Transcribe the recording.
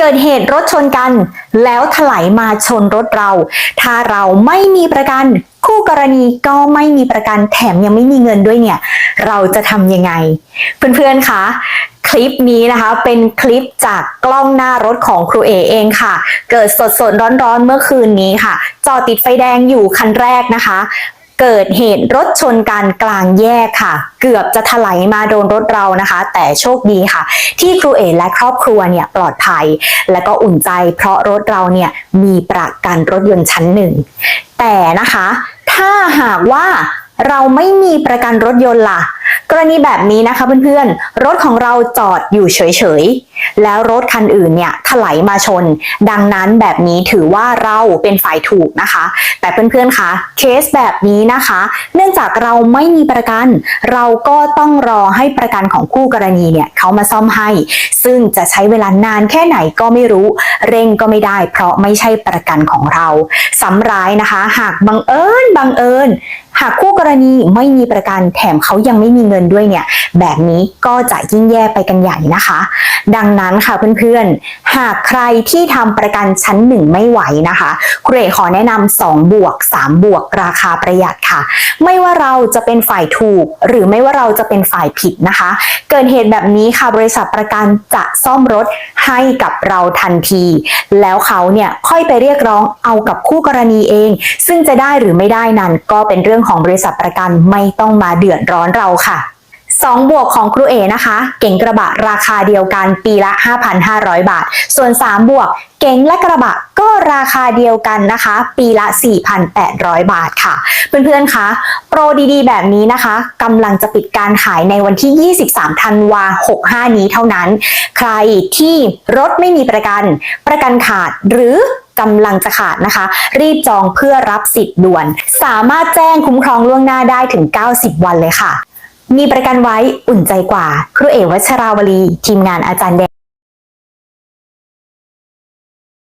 เกิดเหตุรถชนกัน แล้วถลายมาชนรถเรา ถ้าเราไม่มีประกัน คู่กรณีก็ไม่มีประกันแถมยังไม่มีเงินด้วยเนี่ย เราจะทำยังไง เพื่อนๆคะคลิปนี้นะคะเป็นคลิปจากกล้องหน้ารถของครูเอเองค่ะ เกิดสดสดร้อนร้อนๆเมื่อคืนนี้ค่ะ จอดติดไฟแดงอยู่คันแรกนะคะ เกิดเหตุรถชนกันกลางแยกค่ะ เกือบจะถลายมาโดนรถเรานะคะ แต่โชคดีค่ะ ที่ครูเอและครอบครัวเนี่ยปลอดภัย และก็อุ่นใจเพราะรถเราเนี่ยมีประกันรถยนต์ชั้นหนึ่งแต่นะคะ ถ้าหากว่าเราไม่มีประกันรถยนต์ล่ะ กรณีแบบนี้นะคะเพื่อนๆ รถของเราจอดอยู่เฉยๆ แล้วรถคันอื่นเนี่ยถลายมาชน ดังนั้นแบบนี้ถือว่าเราเป็นฝ่ายถูกนะคะ แต่เพื่อนๆ คะเคสแบบนี้นะคะ เนื่องจากเราไม่มีประกัน เราก็ต้องรอให้ประกันของคู่กรณีเนี่ยเขามาซ่อมให้ ซึ่งจะใช้เวลานานแค่ไหนก็ไม่รู้ เร่งก็ไม่ได้ เพราะไม่ใช่ประกันของเราซ้ำร้ายนะคะ หากบังเอิญบังเอิญหากคู่กรณีไม่มีประกันแถมเขายังไม่มีเงินด้วยเนี่ย แบบนี้ก็จะยิ่งแย่ไปกันใหญ่นะคะ ดังนั้นค่ะเพื่อนๆ หากใครที่ทำประกันชั้นหนึ่งไม่ไหวนะคะครูเอขอแนะนำ2บวก3บวกราคาประหยัดค่ะ ไม่ว่าเราจะเป็นฝ่ายถูก หรือไม่ว่าเราจะเป็นฝ่ายผิดนะคะ เกิดเหตุแบบนี้ค่ะบริษัทประกันจะซ่อมรถให้กับเราทันที แล้วเขาเนี่ยค่อยไปเรียกร้องเอากับคู่กรณีเอง ซึ่งจะได้หรือไม่ได้นั้นก็เป็นเรื่องรื่องของบริษัทประกันไม่ต้องมาเดือดร้อนเราค่ะ2บวกของครูเอนะคะ เก๋งกระบะราคาเดียวกันปีละ 5,500 บาท ส่วน 3 บวก เก๋งและกระบะก็ราคาเดียวกันนะคะ ปีละ 4,800 บาทค่ะ เพื่อนๆคะโปรดีๆ แบบนี้นะคะกำลังจะปิดการขายในวันที่ 23 ธันวา65 นี้เท่านั้น ใครที่รถไม่มีประกัน ประกันขาดหรือ กำลังจะขาดนะคะ รีบจองเพื่อรับสิทธิ์ด่วน สามารถแจ้งคุ้มครองล่วงหน้าได้ถึง 90 วันเลยค่ะ มีประกันไว้อุ่นใจกว่า ครูเอวัชราวลี ทีมงานอาจารย์แดง